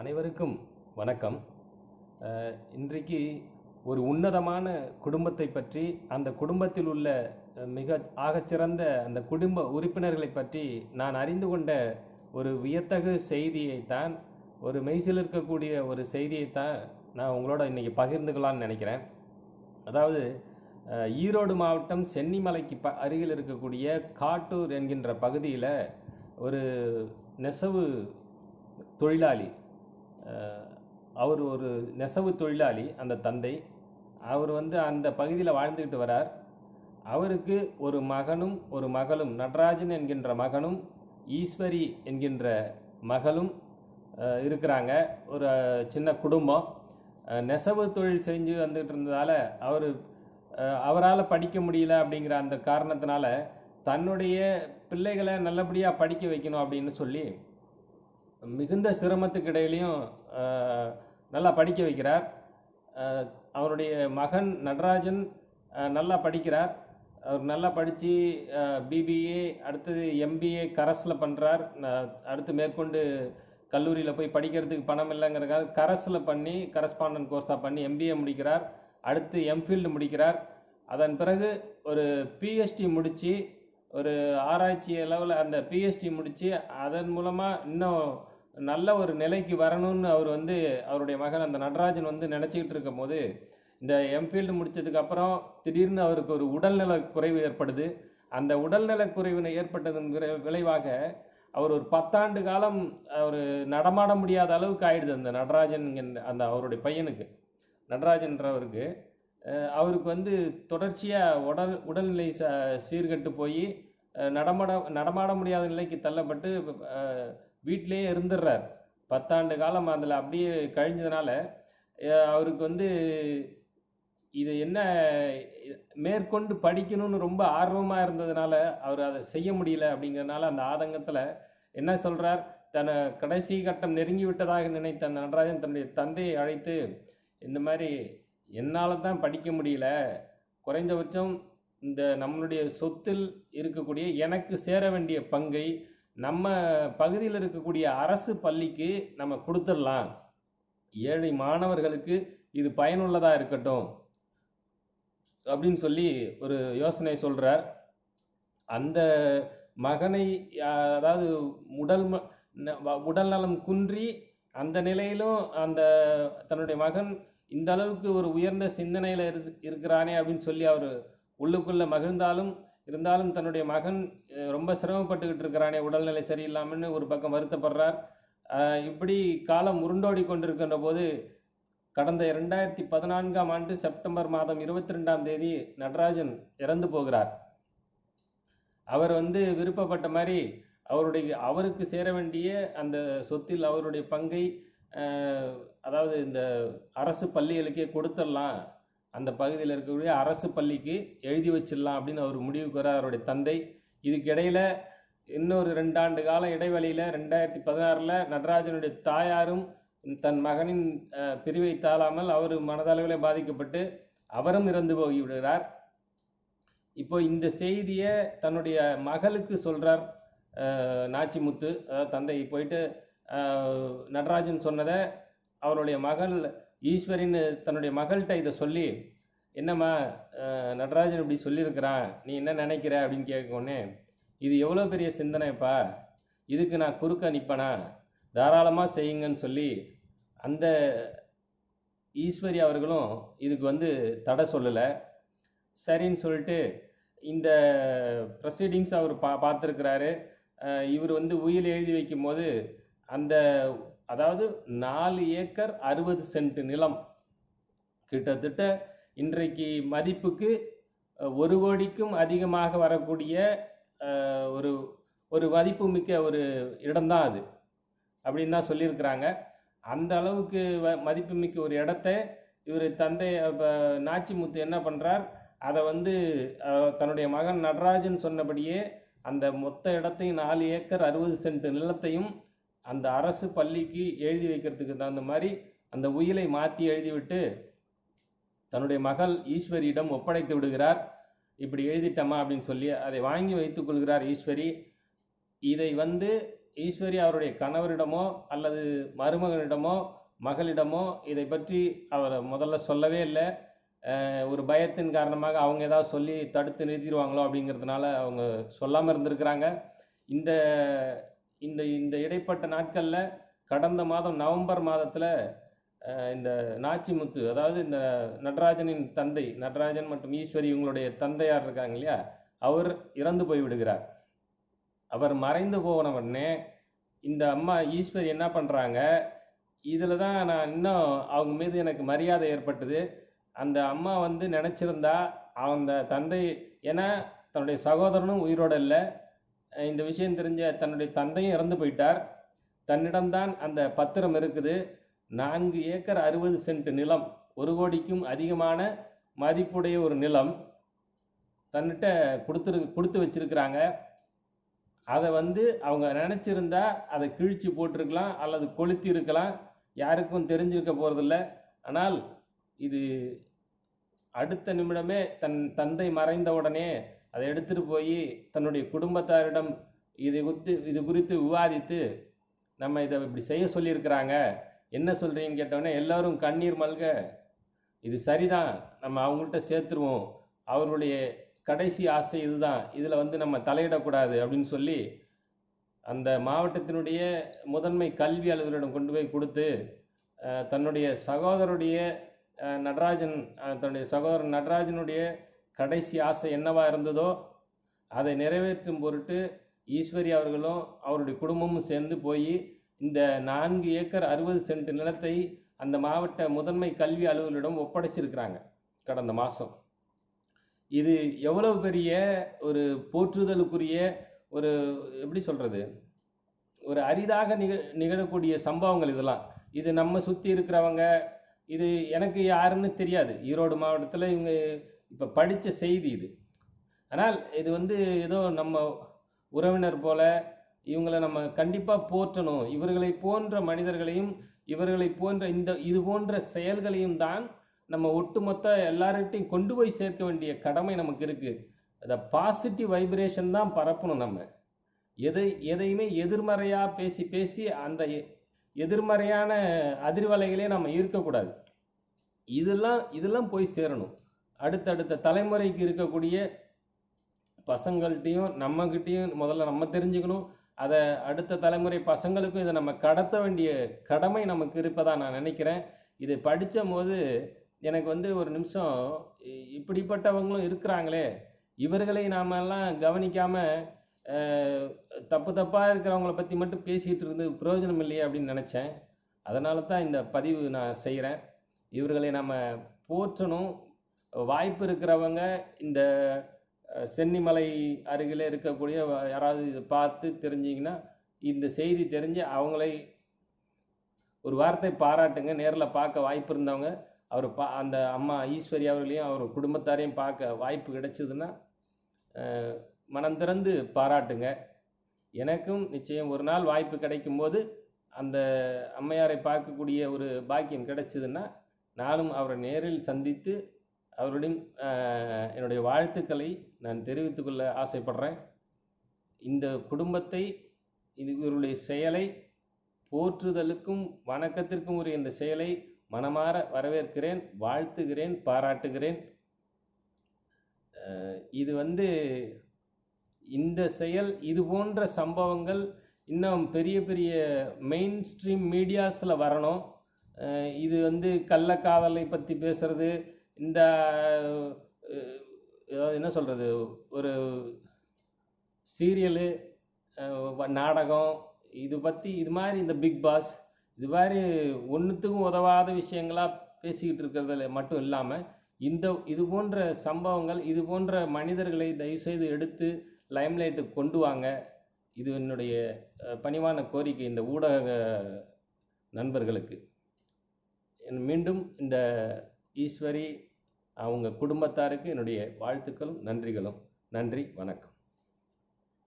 அனைவருக்கும் வணக்கம். இன்றைக்கு ஒரு உன்னதமான குடும்பத்தை பற்றி அந்த குடும்பத்தில் உள்ள மிக ஆகச்சிறந்த அந்த குடும்ப உறுப்பினர்களை பற்றி நான் அறிந்து கொண்ட ஒரு வியத்தகு செய்தியைத்தான் ஒரு மெய்சில் இருக்கக்கூடிய ஒரு செய்தியைத்தான் நான் உங்களோட இன்னைக்கு பகிர்ந்துக்கலான்னு நினைக்கிறேன். அதாவது ஈரோடு மாவட்டம் சென்னிமலைக்கு ப அருகில் இருக்கக்கூடிய காட்டூர் என்கின்ற பகுதியில் ஒரு நெசவு தொழிலாளி அவர் ஒரு நெசவு தொழிலாளி அந்த தந்தை. அவர் வந்து அந்த பகுதியில் வாழ்ந்துக்கிட்டு வரார். அவருக்கு ஒரு மகனும் ஒரு மகளும் நடராஜன் என்கின்ற மகனும் ஈஸ்வரி என்கின்ற மகளும் இருக்கிறாங்க. ஒரு சின்ன குடும்பம். நெசவு தொழில் செஞ்சு வந்துட்டு இருந்ததால் அவர் அவரால் படிக்க முடியல அப்படிங்கிற அந்த காரணத்தினால தன்னுடைய பிள்ளைகளை நல்லபடியாக படிக்க வைக்கணும் அப்படின்னு சொல்லி மிகுந்த சிரமத்துக்கு இடையிலையும் நல்லா படிக்க வைக்கிறார். அவருடைய மகன் நடராஜன் நல்லா படிக்கிறார். அவர் நல்லா படித்து பிபிஏ அடுத்தது எம்பிஏ கரஸில் பண்ணுறார் அடுத்து மேற்கொண்டு கல்லூரியில் போய் படிக்கிறதுக்கு பணம் இல்லைங்கிறக்காக கரஸில் பண்ணி கரஸ்பாண்டன்ட் கோர்ஸாக பண்ணி எம்பிஏ முடிக்கிறார். அடுத்து எம்ஃபில்டு முடிக்கிறார். அதன் பிறகு ஒரு பிஹெச்டி முடித்து ஒரு ஆராய்ச்சி அளவில் அந்த பிஹெச்டி முடித்து அதன் மூலமாக இன்னும் நல்ல ஒரு நிலைக்கு வரணும்னு அவர் வந்து அவருடைய மகன் அந்த நடராஜன் வந்து நினச்சிக்கிட்டு இருக்கும் போது இந்த எம்ஃபீல்டு முடித்ததுக்கப்புறம் திடீர்னு அவருக்கு ஒரு உடல்நல குறைவு ஏற்படுது. அந்த உடல்நல குறைவு ஏற்பட்டதன் விரை- விளைவாக அவர் ஒரு பத்தாண்டு காலம் அவர் நடமாட முடியாத அளவுக்கு ஆயிடுது அந்த நடராஜன் அந்த அவருடைய பையனுக்கு. நடராஜன்றவருக்கு. அவருக்கு வந்து தொடர்ச்சியாக உடல் உடல்நிலை ச சீர்கெட்டு போய் நடமாட நடமாட முடியாத நிலைக்கு தள்ளப்பட்டு வீட்டிலேயே இருந்துடுறார் பத்தாண்டு காலம் அதில் அப்படியே கழிஞ்சதுனால அவருக்கு வந்து இது என்ன மேற்கொண்டு படிக்கணும்னு ரொம்ப ஆர்வமாக இருந்ததுனால அவர் அதை செய்ய முடியல அப்படிங்கிறதுனால அந்த ஆதங்கத்தில் என்ன சொல்கிறார் தன்னை கடைசி கட்டம் நெருங்கி விட்டதாக நினைத்த அந்த நடராஜன் தன்னுடைய தந்தையை அழைத்து இந்த மாதிரி என்னால் தான் படிக்க முடியல. குறைந்தபட்சம் இந்த நம்மளுடைய சொத்தில் இருக்கக்கூடிய எனக்கு சேர வேண்டிய பங்கை நம்ம பகுதியில் இருக்கக்கூடிய அரசு பள்ளிக்கு நம்ம கொடுத்துடலாம். ஏழை மாணவர்களுக்கு இது பயனுள்ளதாக இருக்கட்டும். அப்படின்னு சொல்லி ஒரு யோசனை சொல்கிறார் அந்த மகனை அதாவது உடல் ம- வ- உடல் நலம் குன்றி அந்த நிலையிலும் அந்த தன்னுடைய மகன் இந்த அளவுக்கு ஒரு உயர்ந்த சிந்தனையில் இரு இருக்கிறானே அப்படின்னு சொல்லி அவர் உள்ளுக்குள்ளே மகிழ்ந்தாலும் இருந்தாலும் தன்னுடைய மகன் ரொம்ப சிரமப்பட்டுக்கிட்டு இருக்கிறானே உடல்நிலை சரியில்லாமன்னு ஒரு பக்கம் வருத்தப்படுறார். இப்படி காலம் உருண்டோடி கொண்டிருக்கின்ற போது கடந்த இரண்டாயிரத்தி பதினான்காம் ஆண்டு செப்டம்பர் மாதம் இருபத்தி ரெண்டாம் தேதி நடராஜன் இறந்து போகிறார். அவர் வந்து விருப்பப்பட்ட மாதிரி அவருடைய அவருக்கு சேர வேண்டிய அந்த சொத்தில் அவருடைய பங்கை அதாவது இந்த அரசு பள்ளிகளுக்கே கொடுத்துடலாம். அந்த பகுதியில் இருக்கக்கூடிய அரசு பள்ளிக்கு எழுதி வச்சிடலாம் அப்படின்னு அவர் முடிவுக்கு வர அவருடைய தந்தை. இதுக்கிடையில் இன்னொரு ரெண்டாண்டு கால இடைவெளியில் ரெண்டாயிரத்தி பதினாறில் நடராஜனுடைய தாயாரும் தன் மகனின் பிரிவை தாழாமல் அவர் மனதளவில் பாதிக்கப்பட்டு அவரும் இறந்து போகிவிடுகிறார் இப்போ இந்த செய்தியை தன்னுடைய மகளுக்கு சொல்கிறார் நாச்சிமுத்து. அதாவது தந்தை போயிட்டு நடராஜன் சொன்னதை அவருடைய மகள் ஈஸ்வரின்னு தன்னுடைய மகள்கிட்ட இதை சொல்லி என்னம்மா நடராஜன் இப்படி சொல்லியிருக்கிறான் நீ என்ன நினைக்கிற? அப்படின்னு கேட்கவுடனே இது எவ்வளோ பெரிய சிந்தனைப்பா? இதுக்கு நான் குறுக்க நிற்பனா தாராளமாக செய்யுங்கன்னு சொல்லி அந்த ஈஸ்வரி அவர்களும் இதுக்கு வந்து தடை சொல்லலை. சரின்னு சொல்லிட்டு இந்த ப்ரொசீடிங்ஸ் அவர் பா பார்த்துருக்கிறாரு. இவர் வந்து உயில் எழுதி வைக்கும் போது அந்த அதாவது நாலு ஏக்கர் அறுபது சென்ட் நிலம். கிட்டத்தட்ட இன்றைக்கு மதிப்புக்கு ஒரு கோடிக்கும் அதிகமாக வரக்கூடிய ஒரு ஒரு மதிப்பு மிக்க ஒரு இடம்தான் அது. அப்படின்னு தான் சொல்லியிருக்கிறாங்க. அந்த அளவுக்கு மதிப்பு மிக்க ஒரு இடத்த இவர் தந்தை இப்போ நாச்சிமுத்து என்ன பண்ணுறார் அதை வந்து தன்னுடைய மகன் நடராஜன் சொன்னபடியே அந்த மொத்த இடத்தையும் நாலு ஏக்கர் அறுபது சென்ட் நிலத்தையும் அந்த அரசு பள்ளிக்கு எழுதி வைக்கிறதுக்கு தகுந்த மாதிரி அந்த உயிலை மாற்றி எழுதிவிட்டு தன்னுடைய மகள் ஈஸ்வரியிடம் ஒப்படைத்து விடுகிறார். இப்படி எழுதிட்டமா அப்படின்னு சொல்லி அதை வாங்கி வைத்துக் கொள்கிறார் ஈஸ்வரி. இதை வந்து ஈஸ்வரி அவருடைய கணவரிடமோ அல்லது மருமகனிடமோ மகளிடமோ இதை பற்றி அவர் முதல்ல சொல்லவே இல்லை. ஒரு பயத்தின் காரணமாக அவங்க ஏதாவது சொல்லி தடுத்து நிறுத்திடுவாங்களோ அப்படிங்கிறதுனால அவங்க சொல்லாமல் இருந்திருக்கிறாங்க. இந்த இந்த இந்த இடைப்பட்ட நாட்களில் கடந்த மாதம் நவம்பர் மாதத்தில் இந்த நாச்சிமுத்து அதாவது இந்த நடராஜனின் தந்தை நடராஜன் மற்றும் ஈஸ்வரி இவங்களுடைய தந்தையார் இருக்காங்க இல்லையா அவர் இறந்து போய் விடுகிறார். அவர் மறைந்து போன உடனே இந்த அம்மா ஈஸ்வரி என்ன பண்ணுறாங்க இதில் தான் நான் இன்னும் அவங்க மீது எனக்கு மரியாதை ஏற்பட்டது. அந்த அம்மா வந்து நினச்சிருந்தா அந்த தந்தை ஏன்னா தன்னுடைய சகோதரனும் உயிரோட இல்லை இந்த விஷயம் தெரிஞ்ச தன்னுடைய தந்தையும் இறந்து போயிட்டார். தன்னிடம்தான் அந்த பத்திரம் இருக்குது. நான்கு ஏக்கர் அறுபது சென்ட் நிலம் ஒரு கோடிக்கும் அதிகமான மதிப்புடைய ஒரு நிலம் தன்னிட்ட கொடுத்துரு கொடுத்து வச்சிருக்கிறாங்க. அதை வந்து அவங்க நினச்சிருந்தா அதை கிழிச்சு போட்டிருக்கலாம் அல்லது கொளுத்தி இருக்கலாம். யாருக்கும் தெரிஞ்சிருக்க போகிறதில்ல ஆனால் இது அடுத்த நிமிடமே தன் தந்தை மறைந்த உடனே அதை எடுத்துட்டு போய் தன்னுடைய குடும்பத்தாரிடம் இதை குறித்து இது குறித்து விவாதித்து நம்ம இதை இப்படி செய்ய சொல்லியிருக்கிறாங்க. என்ன சொல்கிறீங்கன்னு கேட்டோடனே எல்லோரும் கண்ணீர் மல்க இது சரிதான் நம்ம அவங்கள்ட்ட சேர்த்துருவோம். அவருடைய கடைசி ஆசை இதுதான் இதில் வந்து நம்ம தலையிடக்கூடாது அப்படின்னு சொல்லி அந்த மாவட்டத்தினுடைய முதன்மை கல்வி அலுவலரிடம் கொண்டு போய் கொடுத்து தன்னுடைய சகோதரருடைய நடராஜன் தன்னுடைய சகோதரன் நடராஜனுடைய கடைசி ஆசை என்னவா இருந்ததோ அதை நிறைவேற்றும் பொருட்டு ஈஸ்வரி அவர்களும் அவருடைய குடும்பமும் சேர்ந்து போய் இந்த நான்கு ஏக்கர் அறுபது சென்ட் நிலத்தை அந்த மாவட்ட முதன்மை கல்வி அலுவலரிடம் ஒப்படைச்சிருக்கிறாங்க கடந்த மாதம் இது எவ்வளவு பெரிய ஒரு போற்றுதலுக்குரிய ஒரு எப்படி சொல்கிறது ஒரு அரிதாக நிக நிகழக்கூடிய சம்பவங்கள் இதெல்லாம். இது நம்ம சுற்றி இருக்கிறவங்க இது எனக்கு யாருன்னு தெரியாது. ஈரோடு மாவட்டத்தில் இவங்க இப்போ படித்த செய்தி இது. ஆனால் இது வந்து ஏதோ நம்ம உறவினர் போல இவங்களை நம்ம கண்டிப்பாக போற்றணும். இவர்களை போன்ற மனிதர்களையும் இவர்களை போன்ற இந்த இது போன்ற செயல்களையும் தான் நம்ம ஒட்டுமொத்த எல்லார்கிட்டையும் கொண்டு போய் சேர்க்க வேண்டிய கடமை நமக்கு இருக்குது அந்த பாசிட்டிவ் வைப்ரேஷன் தான் பரப்பணும் நம்ம. எதை எதையுமே எதிர்மறையாக பேசி பேசி அந்த எ- எதிர்மறையான அதிர்வலைகளே நம்ம ஈர்க்கக்கூடாது. இதெல்லாம் இதெல்லாம் போய் சேரணும். அடுத்தடுத்த தலைமுறைக்கு இருக்கக்கூடிய பசங்கள்கிட்டையும் நம்மக்கிட்டேயும் முதல்ல நம்ம தெரிஞ்சுக்கணும். அதை அடுத்த தலைமுறை பசங்களுக்கும் இதை நம்ம கடத்த வேண்டிய கடமை நமக்கு இருப்பதாக நான் நினைக்கிறேன். இதை படித்த போது எனக்கு வந்து ஒரு நிமிஷம் இ- இப்படிப்பட்டவங்களும் இருக்கிறாங்களே. இவர்களை நாம எல்லாம் தப்பு தப்பாக இருக்கிறவங்கள பற்றி மட்டும் பேசிகிட்டு இருந்து பிரயோஜனம் இல்லையே அப்படின்னு நினச்சேன். அதனால தான் இந்த பதிவு நான் செய்கிறேன் இவர்களை நம்ம போற்றணும். வாய்ப்பு இருக்கிறவங்க இந்த சென்னிமலை அருகில் இருக்கக்கூடிய யாராவது இதை பார்த்து தெரிஞ்சிங்கன்னா இந்த செய்தி தெரிஞ்சு அவங்களை ஒரு வார்த்தை பாராட்டுங்க. நேரில் பார்க்க வாய்ப்பு இருந்தவங்க அவர் பா அந்த அம்மா ஈஸ்வரி அவர்களையும் அவர் குடும்பத்தாரையும் பார்க்க வாய்ப்பு கிடைச்சதுன்னா மனம் திறந்து பாராட்டுங்க. எனக்கும் நிச்சயம் ஒரு நாள் வாய்ப்பு கிடைக்கும் போது அந்த அம்மையாரை பார்க்கக்கூடிய ஒரு பாக்கியம் கிடைச்சதுன்னா நானும் அவரை நேரில் சந்தித்து அவருடன் என்னுடைய வாழ்த்துக்களை நான் தெரிவித்துக்கொள்ள ஆசைப்படுறேன். இந்த குடும்பத்தை இது இவருடைய செயலை போற்றுதலுக்கும் வணக்கத்திற்கும் உரிய இந்த செயலை மனமாற வரவேற்கிறேன் வாழ்த்துகிறேன் பாராட்டுகிறேன். இது வந்து இந்த செயல் இது போன்ற சம்பவங்கள் இன்னும் பெரிய பெரிய மெயின் ஸ்ட்ரீம் மீடியாஸில் வரணும் இது வந்து கள்ளக்காதலை பற்றி பேசுகிறது இந்த என்ன சொல்கிறது ஒரு சீரியலு நாடகம் இது பற்றி இது மாதிரி இந்த பிக் பாஸ் இது மாதிரி ஒன்றுத்துக்கும் உதவாத விஷயங்களாக பேசிக்கிட்டு இருக்கிறதுல மட்டும் இல்லாமல் இந்த இது போன்ற சம்பவங்கள் இது போன்ற மனிதர்களை தயவுசெய்து எடுத்து லைம்லைட்டுக்கு கொண்டு வாங்க. இது என்னுடைய பணிவான கோரிக்கை இந்த ஊடக நண்பர்களுக்கு. மீண்டும் இந்த ஈஸ்வரி அவங்க குடும்பத்தாருக்கு என்னுடைய வாழ்த்துக்களும் நன்றிகளும். நன்றி வணக்கம்.